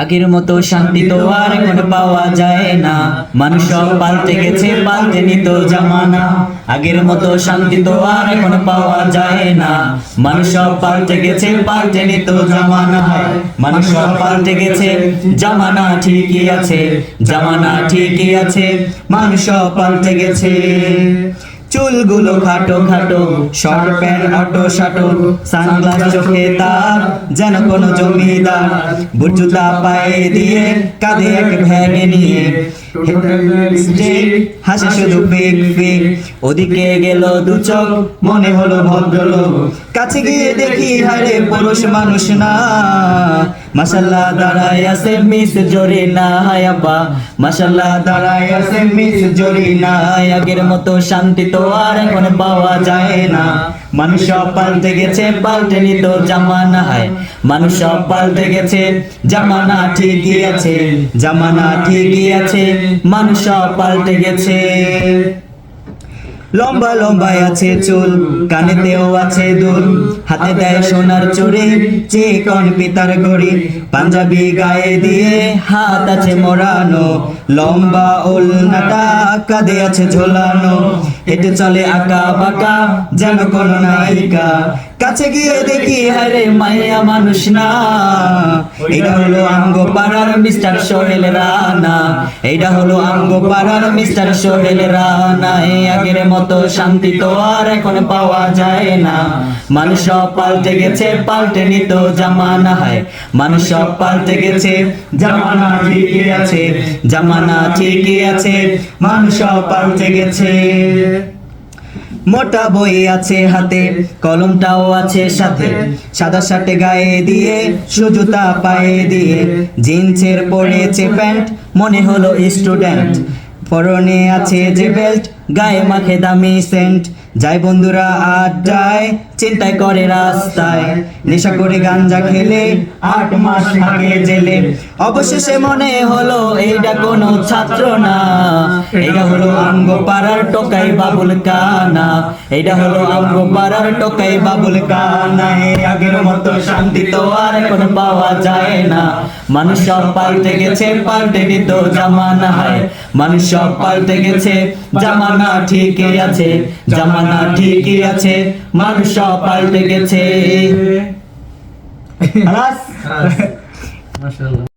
আগের মতো শান্তি তো আর এখন পাওয়া যায় না। মানুষ পাল্টে গেছে, পাল্টে নিত জামানা। আগের মতো শান্তি তো আর এখন পাওয়া যায় না। মানুষ পাল্টে গেছে, পাল্টে নিত জামানা। মানুষ পাল্টে গেছে, জামানা ঠিকই আছে, জামানা ঠিকই আছে। মানুষ পাল্টে গেছে। চুলগুলো খাটো খাটো শর্ট প্যান্ট অটো শাটো সানগ্লাস চোখে তার, যেন কোনো জমিদার বুট জুতা পায়ে দিয়ে কাঁধে এক ভ্যাগে নিয়ে হাসে শুধু পিক পিক, ওদিকে গেল দু চোখ, মনে হলো ভদ্রলোক। কাছে গিয়ে দেখি হারে পুরুষ মানুষ না। মাসাল্লাহ দাঁড়ায় আছে মিস জরি না আব্বা। মাসাল্লাহ দাঁড়ায় আছে মিস জরি না আগের মতো শান্তি তো আর এখন পাওয়া যায় না। মানুষ পাল্টে গেছে, পাল্টে নিত জামানা হয় মানুষ পাল্টে গেছে, জামানা ঠিকই আছে, জামানা ঠিকই আছে, মানুষ পাল্টে গেছে। লম্বা লম্বা আছে চুল, কানেতেও আছে দুল। হাতে দেয় সোনার চুড়ি চিকন পিতার ঘড়ি। পাঞ্জাবি গায়ে দিয়ে হাত আছে মোড়ানো, লম্বা ওলনাটা কাঁধে আছে ঝোলানো। হেঁটে চলে আঁকা বাঁকা, যেন কোনো নায়িকা। কাছে গিয়ে দেখি হারে মাইয়া মানুষ না। এটা হলো আঙ্গ পাড়ার মিস্টার সোহেল রানা। এটা হলো আঙ্গ পাড়ার মিস্টার সোহেল রানা। এই আগের মতো শান্তি তো আর এখন পাওয়া যায় না। মানুষ পাল্টে গেছে, পাল্টে নিত জামানা হয়। মানুষ পাল্টে গেছে, জামানা ঠিকই আছে, জামানা ঠিকই আছে। মানুষ পাল্টে গেছে। মোটা বই আছে হাতে কলমটাও আছে সাথে। সাদা শার্টে গায়ে দিয়ে সুজুতা পায়ে দিয়ে জিন্সের পরেছে প্যান্ট মনে হলো স্টুডেন্ট পরনে আছে যে বেল্ট গায়ে মাখে দামি সেন্ট যাই বন্ধুরা আড্ডায় চিন্তায় করে রাস্তায়। নেশা করে গাঞ্জা খেলে, আট মাস থাকে জেলে। অবশেষে মনে হলো এইটা কোনো ছাত্র না। এটা হলো আঙ্গ পাড়ার টোকাই বাবুল কানা। এটা হলো আঙ্গ পাড়ার টোকাই বাবুল কানা। মতো শান্তি তো আর এখন পাওয়া যায় না। মানুষ সব পাল্টে গেছে পাল্টে নিত জামানা হয়। মানুষ সব পাল্টে গেছে জামানা ঠিকই আছে জামানা ঠিকই আছে মানুষ সব পাল্টে গেছে। মাশাআল্লাহ।